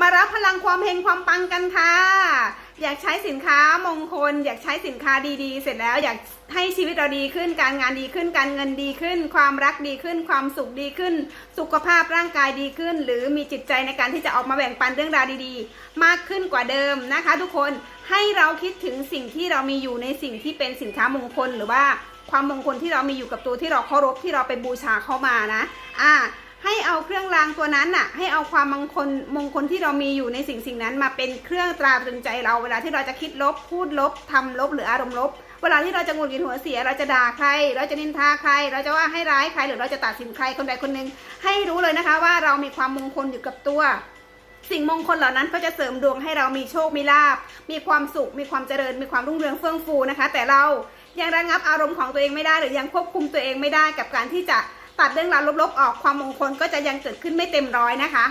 มารับพลังความเฮงความปังกันค่ะ อยากใช้สินค้ามงคล อยากใช้สินค้าดีๆ เสร็จแล้วอยากให้ชีวิตเราดีขึ้น การงานดีขึ้น การเงินดีขึ้น ความรักดีขึ้น ความสุขดีขึ้น สุขภาพร่างกายดีขึ้น หรือมีจิตใจในการที่จะออกมาแบ่งปันเรื่องราวดีๆ มากขึ้นกว่าเดิมนะคะ ทุกคนให้เราคิดถึงสิ่งที่เรามีอยู่ในสิ่งที่เป็นสินค้ามงคลหรือว่าความมงคลที่เรามีอยู่กับตัวที่เราเคารพที่เราไปบูชาเข้ามานะ อ่า ให้เอาเครื่องรางตัวนั้นน่ะ ให้เอาความมงคลมงคลที่เรามีอยู่ในสิ่งสิ่งนั้น มาเป็นเครื่องตราตรึงใจเราเวลาที่เราจะคิดลบ พูดลบทำลบหรืออารมณ์ลบ เวลาที่เราจะหงุดหงิดหัวเสีย เราจะด่าใคร เราจะนินทาใคร เราจะว่าให้ร้ายใครหรือเราจะตัดสินใครคนใดคนหนึ่งให้รู้เลยนะคะว่าเรามีความมงคลอยู่กับตัวสิ่งมงคลเหล่านั้นก็จะเสริมดวงให้เรามีโชค มีลาบ มีความสุข มีความเจริญ มีความรุ่งเรืองเฟื่องฟูนะคะ แต่เรายังระงับอารมณ์ของตัวเองไม่ได้ หรือยังควบคุมตัวเองไม่ได้กับการที่จะ ตัดเรื่องราวลบๆออกความมงคลก็จะยังเกิดขึ้นไม่เต็มร้อยนะคะ